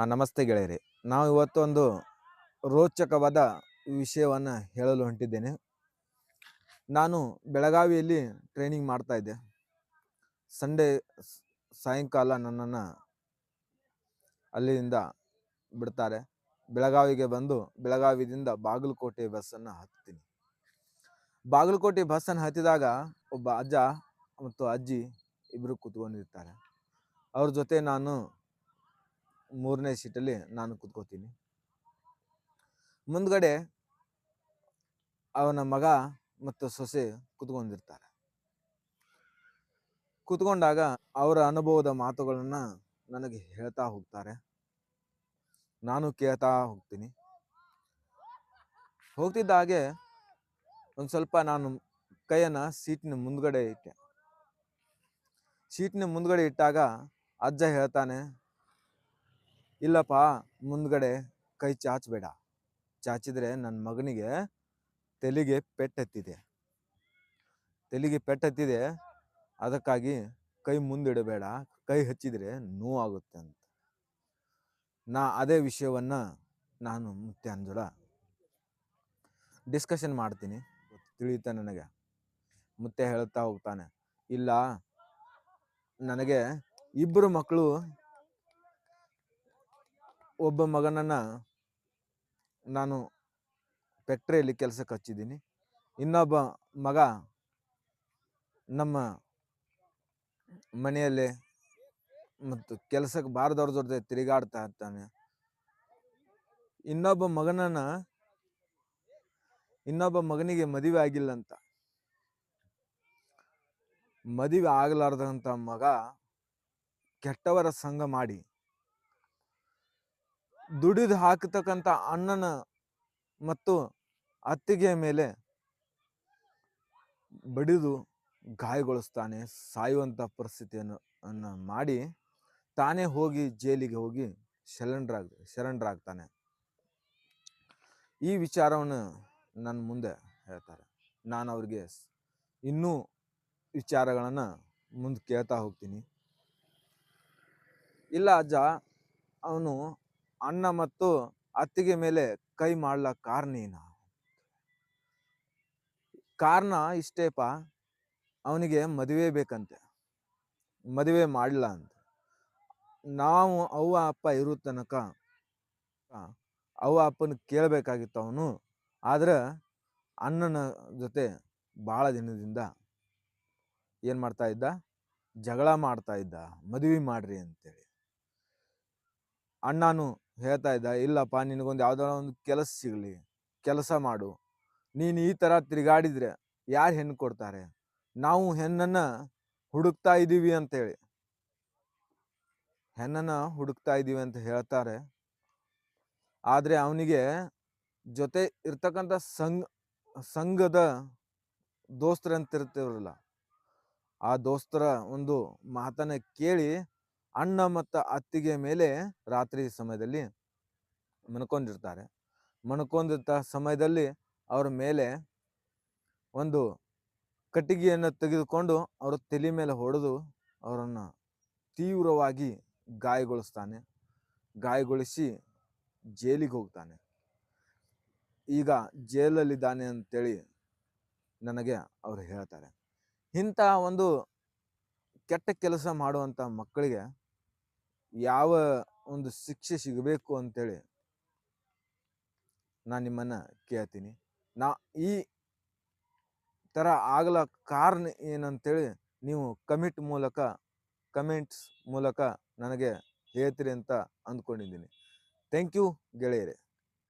ಹಾಂ ನಮಸ್ತೆ ಗೆಳೆಯರಿ, ನಾವು ಇವತ್ತೊಂದು ರೋಚಕವಾದ ವಿಷಯವನ್ನು ಹೇಳಲು ಹೊಂಟಿದ್ದೇನೆ. ನಾನು ಬೆಳಗಾವಿಯಲ್ಲಿ ಟ್ರೈನಿಂಗ್ ಮಾಡ್ತಾ ಇದ್ದೆ. ಸಂಡೇ ಸಾಯಂಕಾಲ ನನ್ನನ್ನು ಅಲ್ಲಿಂದ ಬಿಡ್ತಾರೆ. ಬೆಳಗಾವಿಗೆ ಬಂದು ಬೆಳಗಾವಿದಿಂದ ಬಾಗಲಕೋಟೆ ಬಸ್ಸನ್ನು ಹತ್ತೀನಿ. ಬಾಗಲಕೋಟೆ ಬಸ್ಸನ್ನು ಹತ್ತಿದಾಗ ಒಬ್ಬ ಅಜ್ಜ ಮತ್ತು ಅಜ್ಜಿ ಇಬ್ಬರು ಕೂತ್ಕೊಂಡಿರ್ತಾರೆ. ಅವ್ರ ಜೊತೆ ನಾನು ಮೂರನೇ ಸೀಟಲ್ಲಿ ನಾನು ಕೂತ್ಕೋತೀನಿ. ಮುಂದ್ಗಡೆ ಅವನ ಮಗ ಮತ್ತು ಸೊಸೆ ಕೂತ್ಕೊಂಡಿರ್ತಾರೆ. ಕೂತ್ಕೊಂಡಾಗ ಅವರ ಅನುಭವದ ಮಾತುಗಳನ್ನು ನನಗೆ ಹೇಳ್ತಾ ಹೋಗ್ತಾರೆ. ನಾನು ಕೇಳ್ತಾ ಹೋಗ್ತೀನಿ. ಹೋಗ್ತಿದ್ದ ಹಾಗೆ ಒಂದು ಸ್ವಲ್ಪ ನಾನು ಕೈಯನ್ನು ಸೀಟಿನ ಮುಂದ್ಗಡೆ ಇಟ್ಟೆ. ಸೀಟಿನ ಮುಂದ್ಗಡೆ ಇಟ್ಟಾಗ ಅಜ್ಜ ಹೇಳ್ತಾನೆ ಇಲ್ಲಪ್ಪ, ಮುಂದ್ಗಡೆ ಕೈ ಚಾಚಬೇಡ. ಚಾಚಿದ್ರೆ ನನ್ನ ಮಗನಿಗೆ ತೆಲಿಗೆ ಪೆಟ್ಟೆತ್ತಿದೆ ತೆಲಿಗೆ ಪೆಟ್ಟೆತ್ತಿದೆ ಅದಕ್ಕಾಗಿ ಕೈ ಮುಂದಿಡಬೇಡ. ಕೈ ಹಚ್ಚಿದರೆ ನೋವಾಗುತ್ತೆ ಅಂತ. ನಾ ಅದೇ ವಿಷಯವನ್ನು ನಾನು ಮುತ್ತೆ ಅಂಜುಳ ಡಿಸ್ಕಷನ್ ಮಾಡ್ತೀನಿ. ತಿಳಿಯುತ್ತೆ ನನಗೆ? ಮುತ್ತೆ ಹೇಳ್ತಾ ಹೋಗ್ತಾನೆ. ಇಲ್ಲ, ನನಗೆ ಇಬ್ಬರು ಮಕ್ಕಳು ಒಬ್ಬ ಮಗನನ್ನು ನಾನು ಫ್ಯಾಕ್ಟ್ರಿಯಲ್ಲಿ ಕೆಲಸಕ್ಕೆ ಹಚ್ಚಿದ್ದೀನಿ. ಇನ್ನೊಬ್ಬ ಮಗ ನಮ್ಮ ಮನೆಯಲ್ಲೇ ಮತ್ತು ಕೆಲಸಕ್ಕೆ ಬಾರದವ್ರ ಜೊತೆ ತಿರುಗಾಡ್ತಾ ಇರ್ತಾನೆ. ಇನ್ನೊಬ್ಬ ಮಗನನ್ನ ಇನ್ನೊಬ್ಬ ಮಗನಿಗೆ ಮದುವೆ ಆಗಿಲ್ಲ ಅಂತ. ಮದುವೆ ಆಗಲಾರ್ದಂಥ ಮಗ ಕೆಟ್ಟವರ ಸಂಘ ಮಾಡಿ ದುಡಿದು ಹಾಕತಕ್ಕಂಥ ಅಣ್ಣನ ಮತ್ತು ಅತ್ತಿಗೆಯ ಮೇಲೆ ಬಡಿದು ಗಾಯಗೊಳಿಸ್ತಾನೆ ಸಾಯುವಂಥ ಪರಿಸ್ಥಿತಿಯನ್ನು, ಅನ್ನ ಮಾಡಿ ತಾನೇ ಹೋಗಿ ಜೈಲಿಗೆ ಹೋಗಿ ಶರಣರಾಗ, ಶರಣರಾಗ್ತಾನೆ. ಈ ವಿಚಾರವನ್ನು ನನ್ನ ಮುಂದೆ ಹೇಳ್ತಾರೆ. ನಾನು ಅವ್ರಿಗೆ ಇನ್ನೂ ವಿಚಾರಗಳನ್ನು ಮುಂದೆ ಕೇಳ್ತಾ ಹೋಗ್ತೀನಿ. ಇಲ್ಲ ಅಜ್ಜ, ಅವನು ಅಣ್ಣ ಮತ್ತು ಅತ್ತಿಗೆ ಮೇಲೆ ಕೈ ಮಾಡ್ಲ ಕಾರಣ ಕಾರಣ ಇಷ್ಟೇಪ, ಅವನಿಗೆ ಮದುವೆ ಬೇಕಂತೆ. ಮದುವೆ ಮಾಡಲ್ಲ ಅಂತ. ನಾವು ಅವ್ವ ಅಪ್ಪ ಇರೋ ತನಕ, ಅವ್ವ ಅಪ್ಪನ ಕೇಳಬೇಕಾಗಿತ್ತು ಅವನು. ಆದ್ರೆ ಅಣ್ಣನ ಜೊತೆ ಭಾಳ ದಿನದಿಂದ ಏನು ಮಾಡ್ತಾ ಇದ್ದ? ಜಗಳ ಮಾಡ್ತಾ ಇದ್ದ. ಮದುವೆ ಮಾಡ್ರಿ ಅಂತೇಳಿ. ಅಣ್ಣನು ಹೇಳ್ತಾ ಇದ್ದ, ಇಲ್ಲಪ್ಪ, ನಿನಗೊಂದು ಯಾವ್ದಾರ ಒಂದು ಕೆಲಸ ಸಿಗಲಿ, ಕೆಲಸ ಮಾಡು. ನೀನು ಈ ಥರ ತಿರುಗಾಡಿದ್ರೆ ಯಾರು ಹೆಣ್ಣು ಕೊಡ್ತಾರೆ? ನಾವು ಹೆಣ್ಣನ್ನು ಹುಡುಕ್ತಾ ಇದ್ದೀವಿ ಅಂತೇಳಿ. ಹೆಣ್ಣನ್ನು ಹುಡುಕ್ತಾ ಇದ್ದೀವಿ ಅಂತ ಹೇಳ್ತಾರೆ. ಆದರೆ ಅವನಿಗೆ ಜೊತೆ ಇರ್ತಕ್ಕಂಥ ಸಂಘ, ಸಂಘದ ದೋಸ್ತರಂತಿರ್ತಿರಲ್ಲ ಆ ದೋಸ್ತರ ಒಂದು ಮಾತನ್ನ ಕೇಳಿ ಅಣ್ಣ ಮತ್ತು ಅತ್ತಿಗೆ ಮೇಲೆ ರಾತ್ರಿ ಸಮಯದಲ್ಲಿ ಮನ್ಕೊಂಡಿರ್ತಾರೆ ಮನ್ಕೊಂಡಿರ್ತ ಸಮಯದಲ್ಲಿ ಅವ್ರ ಮೇಲೆ ಒಂದು ಕಟ್ಟಿಗೆಯನ್ನು ತೆಗೆದುಕೊಂಡು ಅವರ ತಲೆ ಮೇಲೆ ಹೊಡೆದು ಅವರನ್ನು ತೀವ್ರವಾಗಿ ಗಾಯಗೊಳಿಸ್ತಾನೆ. ಗಾಯಗೊಳಿಸಿ ಜೈಲಿಗೆ ಹೋಗ್ತಾನೆ. ಈಗ ಜೈಲಲ್ಲಿದ್ದಾನೆ ಅಂತೇಳಿ ನನಗೆ ಅವರು ಹೇಳ್ತಾರೆ. ಇಂಥ ಒಂದು ಕೆಟ್ಟ ಕೆಲಸ ಮಾಡುವಂಥ ಮಕ್ಕಳಿಗೆ ಯಾವ ಒಂದು ಶಿಕ್ಷೆ ಸಿಗಬೇಕು ಅಂತೇಳಿ ನಾನು ನಿಮ್ಮನ್ನು ಕೇಳ್ತೀನಿ. ನಾ ಈ ಥರ ಆಗಲ ಕಾರಣ ಏನಂತೇಳಿ ನೀವು ಕಮಿಟ್ ಮೂಲಕ ಕಮೆಂಟ್ಸ್ ಮೂಲಕ ನನಗೆ ಹೇಳ್ತೀರಿ ಅಂತ ಅಂದ್ಕೊಂಡಿದ್ದೀನಿ. ಥ್ಯಾಂಕ್ ಯು ಗೆಳೆಯರೆ.